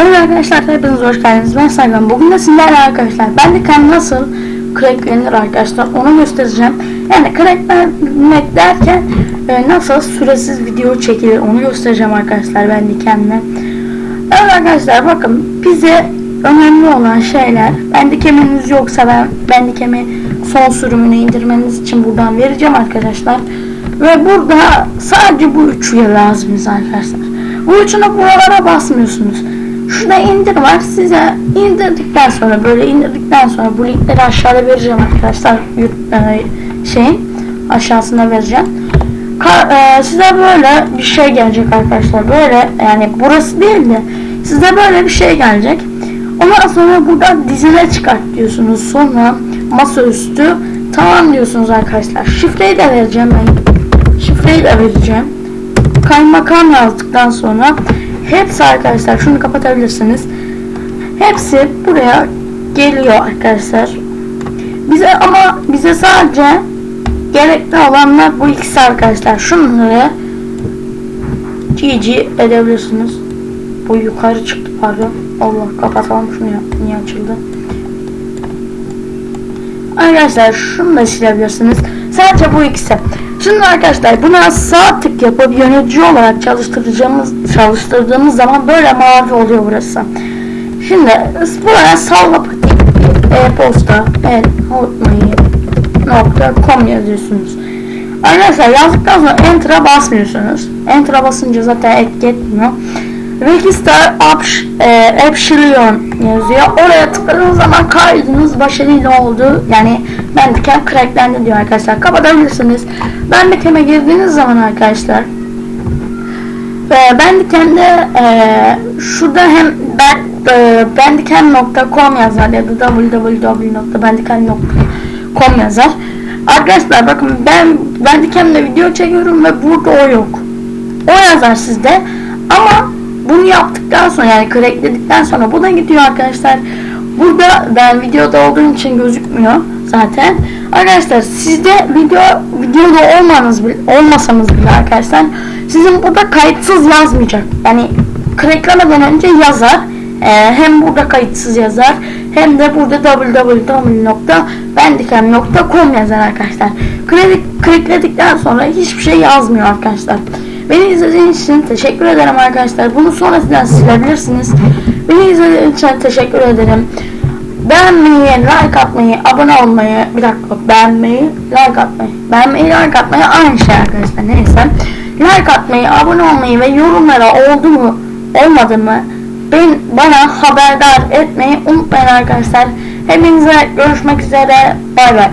Evet arkadaşlar hepiniz hoş geldiniz. Ben Serkan. Bugün de sizlerle arkadaşlar ben de kendim nasıl cracklenir arkadaşlar onu göstereceğim. Yani cracklenmek derken e, nasıl süresiz video çekilir onu göstereceğim arkadaşlar ben de kendime. Evet arkadaşlar bakın bize önemli olan şeyler Bandicam'iniz yoksa ben Bandicam'i son sürümünü indirmeniz için buradan vereceğim arkadaşlar. Ve burada sadece bu üçüye lazımız arkadaşlar. Bu üçüne buralara basmıyorsunuz. Şurada indir var size indirdikten sonra böyle indirdikten sonra bu linkleri aşağıda vereceğim arkadaşlar. E, Şeyin aşağısına vereceğim. Ka- e, size böyle bir şey gelecek arkadaşlar. Böyle yani burası değil de size böyle bir şey gelecek. Ondan sonra burada dizine çıkart diyorsunuz. Sonra masaüstü tamam diyorsunuz arkadaşlar. Şifreyi de vereceğim ben. Şifreyi de vereceğim. Kaymakam yazdıktan sonra hepsi arkadaşlar şunu kapatabilirsiniz. Hepsi buraya geliyor arkadaşlar. Bize ama bize sadece gerekli olanlar bu ikisi arkadaşlar. Şunları GG edebilirsiniz. Bu yukarı çıktı pardon. Allah kapatalım şunu ya. Niye açıldı? Arkadaşlar şunu da silebilirsiniz. Sadece bu ikisi. Şimdi arkadaşlar buna sağ tık yapıp yönetici olarak çalıştıracağımız çalıştırdığımız zaman böyle mavi oluyor burası. Şimdi buraya salla e-posta hotmail.com yazıyorsunuz. Arkadaşlar yazdıktan sonra enter'a basmıyorsunuz. Enter'a basınca zaten etki. Register Option yazıyor. Oraya tıkladığınız zaman kaydınız başarılı oldu. Yani Bandicam cracklendi diyor arkadaşlar. Kapatabilirsiniz. Bandicam'e girdiğiniz zaman arkadaşlar e, Bandicam'de e, şurada hem ben e, bandicam.com yazar ya da www.bandicam.com yazar. Arkadaşlar bakın ben Bandicam'de video çekiyorum ve burada o yok. O yazar sizde ama bunu yaptıktan sonra yani crackledikten sonra bu da gidiyor arkadaşlar. Burada ben videoda olduğum için gözükmüyor zaten. Arkadaşlar sizde video videoda olmanız olmasanız bile arkadaşlar sizin burada kayıtsız yazmayacak. Yani cracklemeden önce yazar. Ee, hem burada kayıtsız yazar hem de burada www.bandicam.com yazar arkadaşlar. Crack, crackledikten sonra hiçbir şey yazmıyor arkadaşlar. Beni izlediğiniz için teşekkür ederim arkadaşlar. Bunu sonrasında silebilirsiniz. Beni izlediğiniz için teşekkür ederim. Beğenmeyi, like atmayı, abone olmayı, bir dakika beğenmeyi, like atmayı, beğenmeyi, like atmayı aynı şey arkadaşlar neyse. Like atmayı, abone olmayı ve yorumlara oldu mu, olmadı mı ben, bana haberdar etmeyi unutmayın arkadaşlar. Hepinize görüşmek üzere. Bay bay.